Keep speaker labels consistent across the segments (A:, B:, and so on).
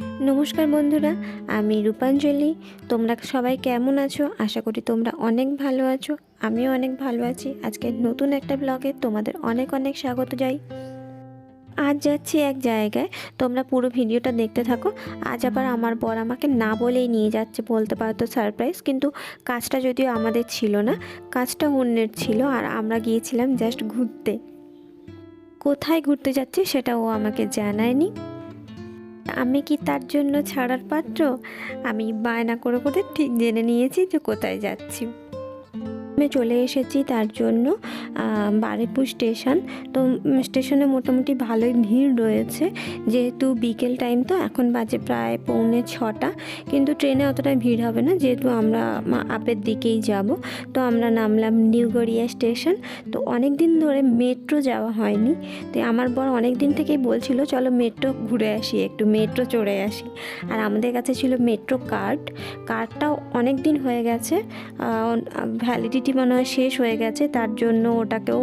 A: নমস্কার বন্ধুরা, আমি রূপাঞ্জলি। তোমরা সবাই কেমন আছো? আশা করি তোমরা অনেক ভালো আছো, আমিও অনেক ভালো আছি। আজকে নতুন একটা ব্লগে তোমাদের অনেক অনেক স্বাগত যাই আজ যাচ্ছি এক জায়গায়, তোমরা পুরো ভিডিওটা দেখতে থাকো। আজ আবার আমার বর আমাকে না বলেই নিয়ে যাচ্ছে বলতে পারতো সারপ্রাইজ কিন্তু কাজটা যদিও আমাদের ছিল না, কাজটা অন্যের ছিল আর আমরা গিয়েছিলাম জাস্ট ঘুরতে। কোথায় ঘুরতে যাচ্ছি সেটা ও আমাকে জানায়নি। আমি কি তার জন্য ছাড়ার পাত্র? আমি বায়না করে করে ঠিক জেনে নিয়েছি যে কোথায় যাচ্ছি। আমি চলে এসেছি তার জন্য আহ, বারুইপুর স্টেশন। তো স্টেশনে মোটামুটি ভালোই ভিড় রয়েছে। যেহেতু বিকেল টাইম তো এখন বাজে প্রায় পৌনে ছটা। কিন্তু ট্রেনে অতটা ভিড় হবে না যেহেতু আমরা আপের দিকেই যাব। তো আমরা নামলাম নিউ গড়িয়া স্টেশন। তো অনেক দিন ধরে মেট্রো যাওয়া হয়নি। তো আমার বর অনেক দিন থেকেই বলছিল চলো মেট্রো ঘুরে আসি একটু মেট্রো চড়ে আসি। আর আমাদের কাছে ছিল মেট্রো কার্ড। কার্ডটাও অনেক দিন হয়ে গেছে। ভ্যালিডিটি মনে হয় শেষ হয়ে গেছে, তার জন্য ওটাকেও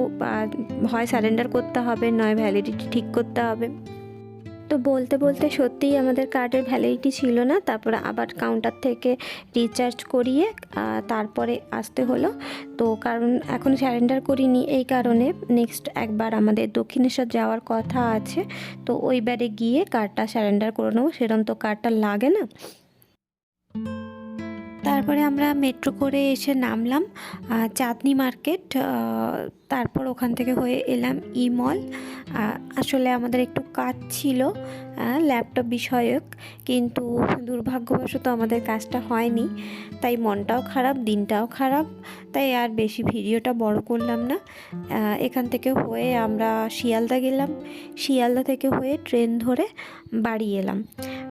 A: হয় স্যারেন্ডার করতে হবে, নয় ভ্যালিডিটি ঠিক করতে হবে। তো বলতে বলতে সত্যিই আমাদের কার্ডের ভ্যালিডিটি ছিল না, তারপরে আবার কাউন্টার থেকে রিচার্জ করিয়ে তারপরে আসতে হলো। তো কারণ এখন স্যারেন্ডার করিনি এই কারণে নেক্সট একবার আমাদের দক্ষিণেশ্বর যাওয়ার কথা আছে, তো ওইবারে গিয়ে কার্ডটা স্যারেন্ডার করে নেব সেরকম তো কার্ডটা লাগে না। তারপরে আমরা মেট্রো করে এসে নামলাম চাঁদনি মার্কেট তারপর ওখান থেকে হয়ে এলাম ই মল আসলে আমাদের একটু কাজ ছিল ল্যাপটপ বিষয়ক, কিন্তু দুর্ভাগ্যবশত আমাদের কাজটা হয়নি, তাই মনটাও খারাপ, দিনটাও খারাপ, তাই আর বেশি ভিডিওটা বড় করলাম না। এখান থেকে হয়ে আমরা শিয়ালদা গেলাম, শিয়ালদা থেকে হয়ে ট্রেন ধরে বাড়ি এলাম।